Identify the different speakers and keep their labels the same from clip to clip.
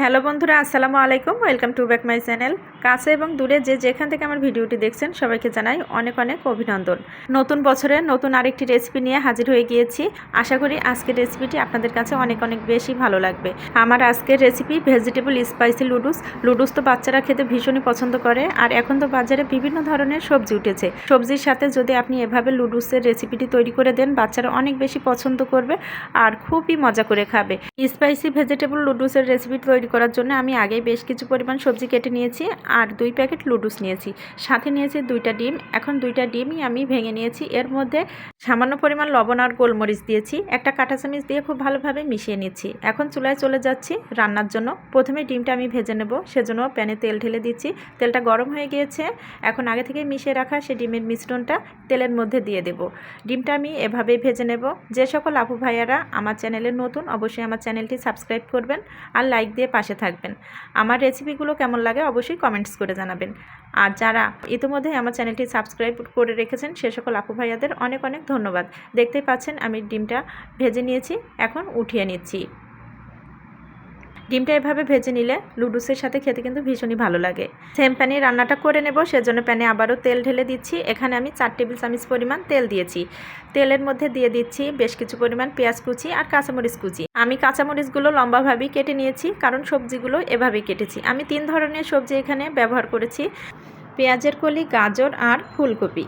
Speaker 1: Hello বন্ধুরা, আসসালামু আলাইকুম। Welcome to back my channel কাছে এবং দূরে যে যেখান থেকে আমার ভিডিওটি দেখছেন, সবাইকে জানাই অনেক অনেক অভিনন্দন। নতুন বছরে নতুন আরেকটি রেসিপি নিয়ে হাজির হয়ে গিয়েছি। আশা করি আজকের রেসিপিটি আপনাদের কাছে অনেক অনেক বেশি ভালো লাগবে। আমার আজকের রেসিপি ভেজিটেবল স্পাইসি লুডুস লুডুস তো বাচ্চারা খেতে ভীষণই পছন্দ করে। আর এখন তো বাজারে বিভিন্ন ধরনের সবজি উঠেছে। সবজির সাথে যদি আপনি এভাবে লুডুসের রেসিপিটি তৈরি করে দেন, বাচ্চারা অনেক বেশি পছন্দ করবে আর খুবই মজা করে খাবে। স্পাইসি ভেজিটেবল লুডুসের রেসিপি তৈরি করার জন্য আমি আগেই বেশ কিছু পরিমাণ সবজি কেটে নিয়েছি আর দুই প্যাকেট লুডুস নিয়েছি। সাথে নিয়েছি দুইটা ডিম। এখন দুইটা ডিমই আমি ভেঙে নিয়েছি। এর মধ্যে সামান্য পরিমাণ লবণ আর গোলমরিচ দিয়েছি। একটা কাঁটা চামিচ দিয়ে খুব ভালোভাবে মিশিয়ে নিচ্ছি। এখন চুলায় চলে যাচ্ছি রান্নার জন্য। প্রথমে ডিমটা আমি ভেজে নেব। সেজন্য প্যানে তেল ঢেলে দিচ্ছি। তেলটা গরম হয়ে গিয়েছে। এখন আগে থেকে মিশিয়ে রাখা সেই ডিমের মিশ্রণটা তেলের মধ্যে দিয়ে দেব। ডিমটা আমি এভাবেই ভেজে নেব। যে সকল আপু ভাইয়ারা আমার চ্যানেলে নতুন, অবশ্যই আমার চ্যানেলটি সাবস্ক্রাইব করবেন আর লাইক দিয়ে পাশে থাকবেন। আমার রেসিপিগুলো কেমন লাগে অবশ্যই কমেন্টস করে জানাবেন। আর যারা ইতিমধ্যে আমার চ্যানেলটি সাবস্ক্রাইব করে রেখেছেন, সে সকল আপু ভাইয়াদের অনেক অনেক ধন্যবাদ। দেখতেই পাচ্ছেন আমি ডিমটা ভেজে নিয়েছি, এখন উঠিয়ে নিচ্ছি। ডিমটা এভাবে ভেজে নিলে লুডুসের সাথে খেতে কিন্তু ভীষণই ভালো লাগে। সেম প্যানে রান্নাটা করে নেব, সেজন্য প্যানে আবারও তেল ঢেলে দিচ্ছি। এখানে আমি চার টেবিল চামচ পরিমাণ তেল দিয়েছি। তেলের মধ্যে দিয়ে দিচ্ছি বেশ কিছু পরিমাণ পেঁয়াজ কুচি আর কাঁচামরিচ কুচি। আমি কাঁচামরিচগুলো লম্বাভাবেই কেটে নিয়েছি, কারণ সবজিগুলো এভাবেই কেটেছি। আমি তিন ধরনের সবজি এখানে ব্যবহার করেছি। পেঁয়াজের কলি, গাজর আর ফুলকপি।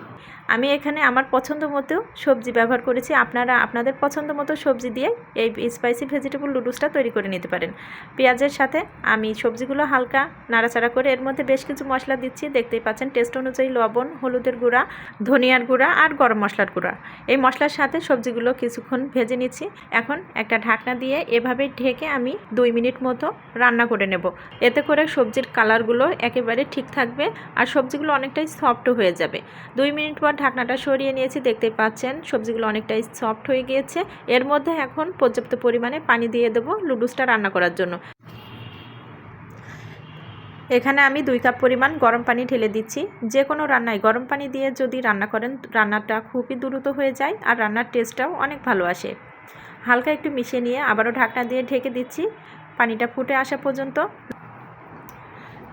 Speaker 1: আমি এখানে আমার পছন্দ মতো সবজি ব্যবহার করেছি। আপনারা আপনাদের পছন্দ মতো সবজি দিয়ে এই স্পাইসি ভেজিটেবল লুডুসটা তৈরি করে নিতে পারেন। পেঁয়াজের সাথে আমি সবজিগুলো হালকা নাড়াচাড়া করে এর মধ্যে বেশ কিছু মশলা দিচ্ছি। দেখতেই পাচ্ছেন টেস্ট অনুযায়ী লবণ, হলুদের গুঁড়া, ধনিয়ার গুঁড়া আর গরম মশলার গুঁড়া। এই মশলার সাথে সবজিগুলো কিছুক্ষণ ভেজে নিচ্ছি। এখন একটা ঢাকনা দিয়ে এভাবে ঢেকে আমি দুই মিনিট মতো রান্না করে নেব। এতে করে সবজির কালারগুলো একেবারে ঠিক থাকবে আর সবজিগুলো অনেকটাই সফট হয়ে যাবে। দুই মিনিট পর ঢাকনাটা সরিয়ে নিয়েছি, দেখতেই পাচ্ছেন সবজিগুলো অনেকটাই সফট হয়ে গিয়েছে। এর মধ্যে এখন পর্যাপ্ত পরিমাণে পানি দিয়ে দেবো লুডুসটা রান্না করার জন্য। এখানে আমি দুই কাপ পরিমাণ গরম পানি ঢেলে দিচ্ছি। যে কোনো রান্নায় গরম পানি দিয়ে যদি রান্না করেন, রান্নাটা খুবই দ্রুত হয়ে যায় আর রান্নার টেস্টটাও অনেক ভালো আসে। হালকা একটু মিশিয়ে নিয়ে আবারও ঢাকনা দিয়ে ঢেকে দিচ্ছি। পানিটা ফুটে আসা পর্যন্ত।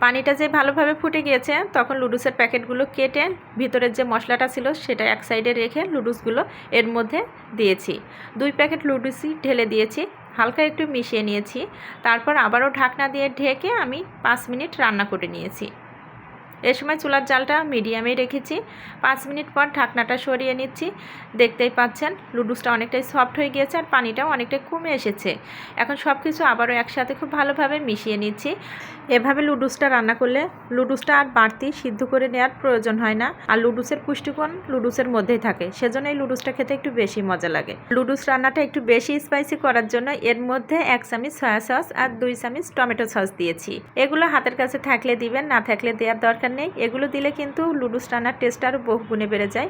Speaker 1: পানিটা যে ভালোভাবে ফুটে গিয়েছে, তখন লুডুসের প্যাকেটগুলো কেটে ভিতরের যে মশলাটা ছিল সেটা এক সাইডে রেখে লুডুসগুলো এর মধ্যে দিয়েছি। দুই প্যাকেট লুডুসই ঢেলে দিয়েছি, হালকা একটু মিশিয়ে নিয়েছি। তারপর আবারও ঢাকনা দিয়ে ঢেকে আমি পাঁচ মিনিট রান্না করে নিয়েছি। এ সময় চুলার জালটা মিডিয়ামে রেখেছি। পাঁচ মিনিট পর ঢাকনাটা সরিয়ে নিচ্ছি। দেখতেই পাচ্ছেন লুডুসটা অনেকটাই সফট হয়ে গিয়েছে আর পানিটাও অনেকটাই কমে এসেছে। এখন সব কিছু আবারও একসাথে খুব ভালোভাবে মিশিয়ে নিচ্ছি। এভাবে লুডুসটা রান্না করলে লুডুসটা আর বাড়তি সিদ্ধ করে নেওয়ার প্রয়োজন হয় না। আর লুডুসের পুষ্টিগুণ লুডুসের মধ্যেই থাকে, সেজন্য এই লুডুসটা খেতে একটু বেশি মজা লাগে। লুডুস রান্নাটা একটু বেশি স্পাইসি করার জন্য এর মধ্যে এক চামচ সয়া সস আর দুই চামচ টমেটো সস দিয়েছি। এগুলো হাতের কাছে থাকলে দিবেন, না থাকলে দেওয়ার দরকার নেই। এগুলো দিলে কিন্তু লুডুস রান্নার টেস্ট আরও বহু গুণে বেড়ে যায়।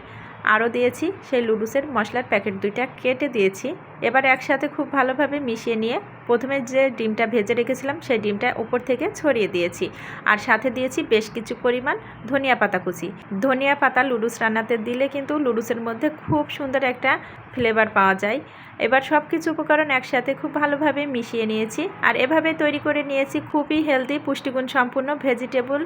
Speaker 1: আরও দিয়েছি সেই লুডুসের মশলার প্যাকেট দুইটা কেটে দিয়েছি। এবার একসাথে খুব ভালোভাবে মিশিয়ে নিয়ে প্রথমে যে ডিমটা ভেজে রেখেছিলাম, সেই ডিমটা উপর থেকে ছড়িয়ে দিয়েছি। আর সাথে দিয়েছি বেশ কিছু পরিমাণ ধনিয়া পাতা কুচি। ধনিয়া পাতা লুডুস রান্নাতে দিলে কিন্তু লুডুসের মধ্যে খুব সুন্দর একটা ফ্লেভার পাওয়া যায়। এবার সব কিছু উপকরণ একসাথে খুব ভালোভাবে মিশিয়ে নিয়েছি। আর এভাবে তৈরি করে নিয়েছি খুবই হেলদি, পুষ্টিগুণ সম্পূর্ণ ভেজিটেবল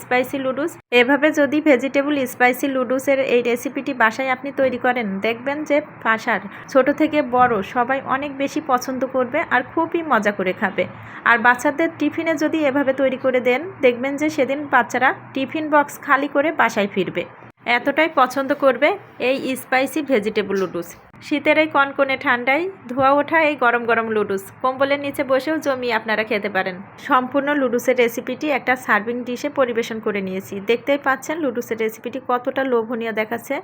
Speaker 1: স্পাইসি লুডুস। এভাবে যদি ভেজিটেবল স্পাইসি লুডুসের এই রেসিপিটি বাসায় আপনি তৈরি করেন, দেখবেন যে বাসার ছোট থেকে বড় সবাই অনেক বেশি পছন্দ করবে আর খুবই মজা করে খাবে। আর বাচ্চাদের টিফিনে যদি এভাবে তৈরি করে দেন, দেখবেন যে সেদিন বাচ্চারা টিফিন বক্স খালি করে বাসায় ফিরবে। এতটাই পছন্দ করবে এই স্পাইসি ভেজিটেবল লুডুস শীতের এই কনকনে ঠান্ডায় ধোয়া ওঠা এই গরম গরম লুডুস। কম্বলের নিচে বসেও জমিয়ে আপনারা খেতে পারেন। সম্পূর্ণ লুডুসের রেসিপিটি একটা সার্ভিং ডিশে পরিবেশন করে নিয়েছি। দেখতেই পাচ্ছেন লুডুসের রেসিপিটি কতটা লোভনীয় দেখাচ্ছে।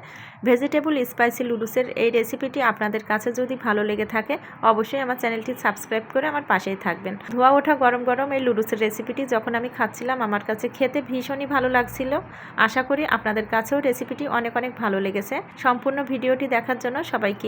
Speaker 1: ভেজিটেবল স্পাইসি লুডুসের এই রেসিপিটি আপনাদের কাছে যদি ভালো লেগে থাকে, অবশ্যই আমার চ্যানেলটি সাবস্ক্রাইব করে আমার পাশেই থাকবেন। ধোয়া ওঠা গরম গরম এই লুডুসের রেসিপিটি যখন আমি খাচ্ছিলাম, আমার কাছে খেতে ভীষণই ভালো লাগছিল। আশা করি আপনাদের কাছেও রেসিপিটি অনেক অনেক ভালো লেগেছে। সম্পূর্ণ ভিডিওটি দেখার জন্য সবাইকে